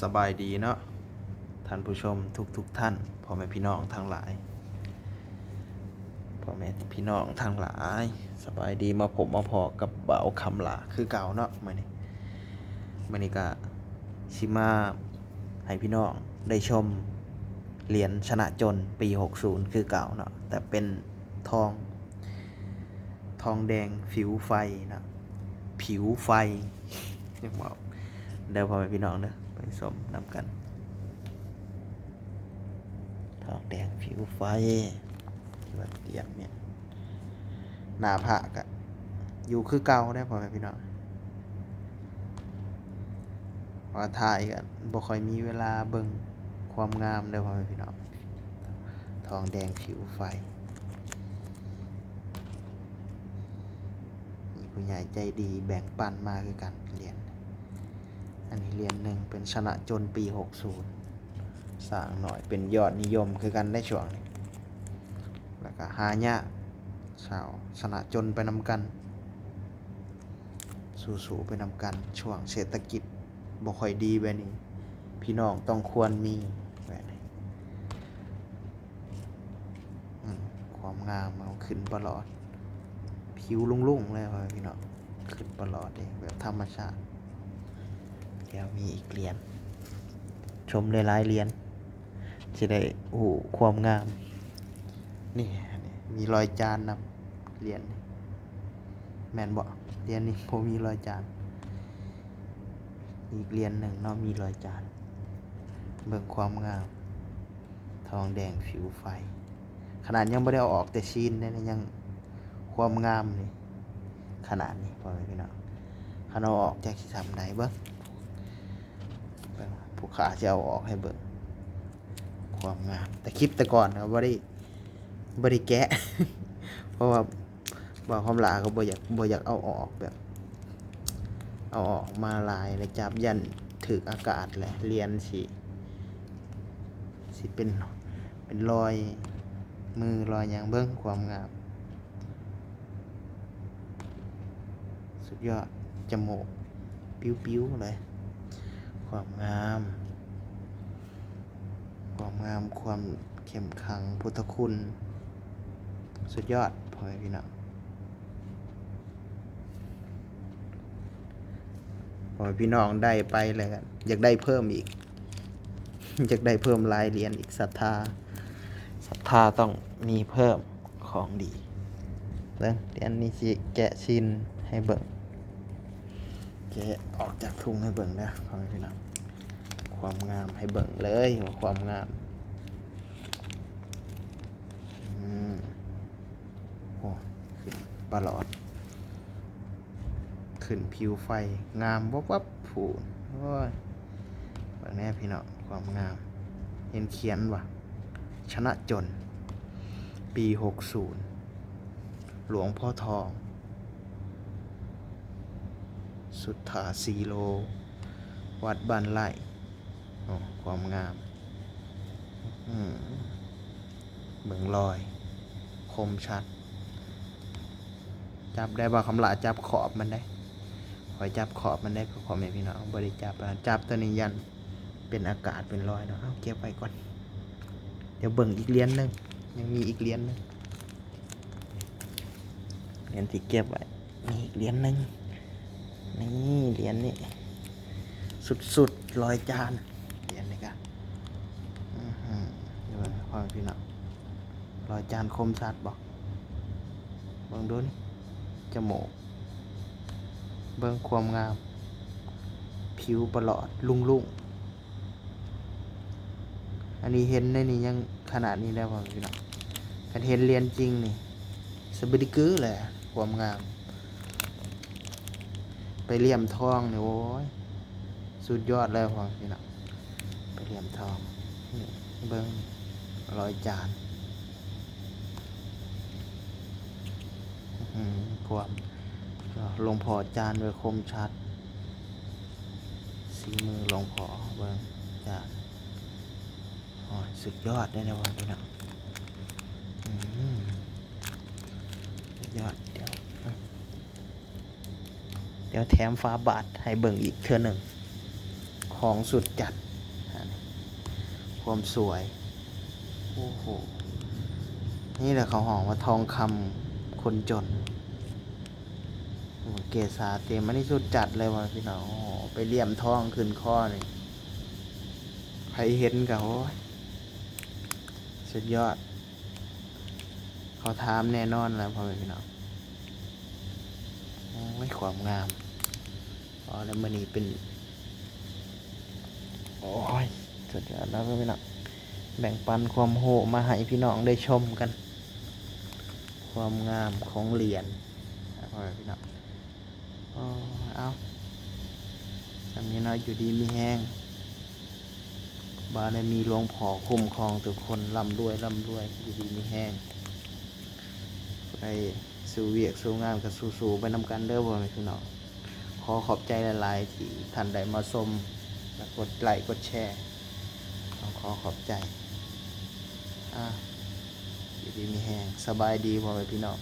สบายดีเนาะท่านผู้ชมทุกทุกๆท่านพ่อแม่พี่น้องทั้งหลายพ่อแม่พี่น้องทั้งหลาย สบายดีมาผมมาพอกับเบาคำหลาคือเก่าเนาะมื่อนี้มื่อนี้ก็ชิมาให้พี่น้องได้ชมเหรียญชนะจนปี 60 คือเก่าเนาะแต่เป็นทอง ทองแดงผิวไฟนะผิวไฟเรียกว่าเดี๋ยวพ่อแม่พี่น้องเด้อ ไปสมน้ำกัน ทองแดงผิวไฟแบบเตียงเนี่ยหน้าผากอะอยู่คือเก่าได้พ่อแม่พี่น้องว่าถ่ายกันบ่ค่อยมีเวลาเบิ่งความงามเด้พ่อแม่พี่น้องทองแดงผิวไฟมีผู้ใหญ่ใจดีแบ่งปันมาคือกันเรียญ อันนี้เหรียญหนึ่งเป็นชนะจนปี 60สร้างหน่อยเป็นยอดนิยมคือกันได้ช่วงนี้แล้วก็หายากชาวชนะจนไปนำกัน สู่ๆไปนำกัน ช่วงเศรษฐกิจบ่ค่อยดีแบบนี้ พี่น้องต้องควรมีแบบนี้ความงามเอาขึ้นตลอด ผิวลุ่งๆเลยพี่น้องขึ้นตลอดเลยแบบธรรมชาติ เดี๋ยวมีอีกเหรียญชมหลายๆเหรียญจะได้โอ้โหความงาม นี่มีรอยจานนำเหรียญแมนบอกเหรียญนี่ผมมีรอยจานอีกเหรียญหนึ่งเนาะมีรอยจานเบิ่งความงาม ทองแดงผิวไฟ ขนาดยังไม่ได้เอาออกแต่ชิ้นเนี่ยยังความงามนี่ขนาดนี้พอไหมพี่น้องขนาดออกจากที่ทำไหนเบิ้งเบิ่ง ผู้ขาจะเอาออกให้เบิ้งความงาม แต่คลิปแต่ก่อนนะบ่ได้บ่ได้แกะ เพราะว่าบ่าวความหลาก็บ่อยากบ่อยากเอาออกแบบ เอาออกมาลายแล้วจับยันถึกอากาศแหละเรียนสิสิเป็นเป็นรอยมือรอยอย่างเบิ้งความงาม สุดยอดจมูก ปิ้วๆเลย ความงาม ความงามความเข้มขังพุทธคุณ สุดยอดพ่อแม่พี่น้องพ่อแม่พี่น้องได้ไปเลยกันอยากได้เพิ่มอีก อยากได้เพิ่มลายเรียญอีกศรัทธาศรัทธาต้องมีเพิ่มของดีเบิ่งเรียญนี้สิแกะชินให้เบิ่ง แกะออกจากทุ่งให้เบิ่งนะพ่อแม่พี่น้องความงามให้เบิ่งเลยว่าความงามอืมโอ้ขึ้นปลอด ขึ้นผิวไฟงามวับวับผูนโอ้ยเบิ่งแน่พี่น้องความงาม เห็นเขียนว่ะชนะจน ปีหกศูนย์หลวงพ่อทอง สุทธาสีโล วัดบ้านไร่ความงามอืมเบิ่งรอย คมชัด จับได้บ่คำหลาจับขอบมันได้คอยจับขอบมันได้ก็ขอแม่พี่น้องบริจับจับตัวนี้ยันเป็นอากาศเป็นรอยเนาะเอาเก็บไว้ก่อน เดี๋ยวเบิ่งอีกเหรียญหนึงยังมีอีกเหรียญหนึงเหรียญที่เก็บไว้มีอีกเหรียญหนึง นี่เหรียญนี่ สุดๆรอยจานเหรียญนี่กันอื้อหือเดี๋ยวพ่อแม่พี่น้องรอยจานคมชัดบอกเบิ่งดูนี่จมูกเบิ่งความงาม ผิวประหลอดลุงลุงๆอันนี้เห็นในนี่ยังขนาดนี้แล้วพ่อแม่พี่น้องกันเห็นเรียนจริงนี่สบดิกือเลยความงาม ไปเลี่ยมทองเนี่ยโอ้ยสุดยอดเลยพอพี่น้องไปเลี่ยมทองนี่เบิ้งร้อยจานอื้อหือความหลวงพ่อจานไว้คมชัด สีมือหลวงพ่อเบิ้งจานอ้ยสุดยอดได้เลยพ่อพี่น้องยอด ดี๋ยวแถมฟ้าบาทให้เบิ่งอีกเทื่อหนึ่ง ของสุดจัด ความสวย โอ้โห นี่แหละเขาหองว่าทองคำคนจน เกษาเต็มมันนี่สุดจัดเลยว่ะพี่น้องโอ้โหไปเลี่ยมทองขึ้นข้อนี่ใครเห็นกับโอ้ยสุดยอด เขาถามแน่นอนแล้วพ่อแม่พี่น้องโอ้ยความงาม อ๋อแล้วมันนี่เป็น โอ้ยสุดยอดแล้วพี่น้องแบ่งปันความโหมาให้พี่น้องได้ชมกัน ความงามของเหรียญนะพ่อแม่พี่น้องโอ้เอาทำนี้น้อยอยู่ดีมีแห้ง บารมีหลวงพ่อคุ้มครองทุกคนร่ำรวยร่ำรวยอยู่ดีมีแห้งไปสู่เวียกสู่งานกับสู่ๆไปนำกันเด้อพ่อแม่พี่น้อง อขอบใจหลายๆที่ท่านได้มาชมและกดไลค์กดแชร์ต้องขอขอบใจ อะอยู่ดีมีแห้งสบายดีพ่อไปพี่น้อง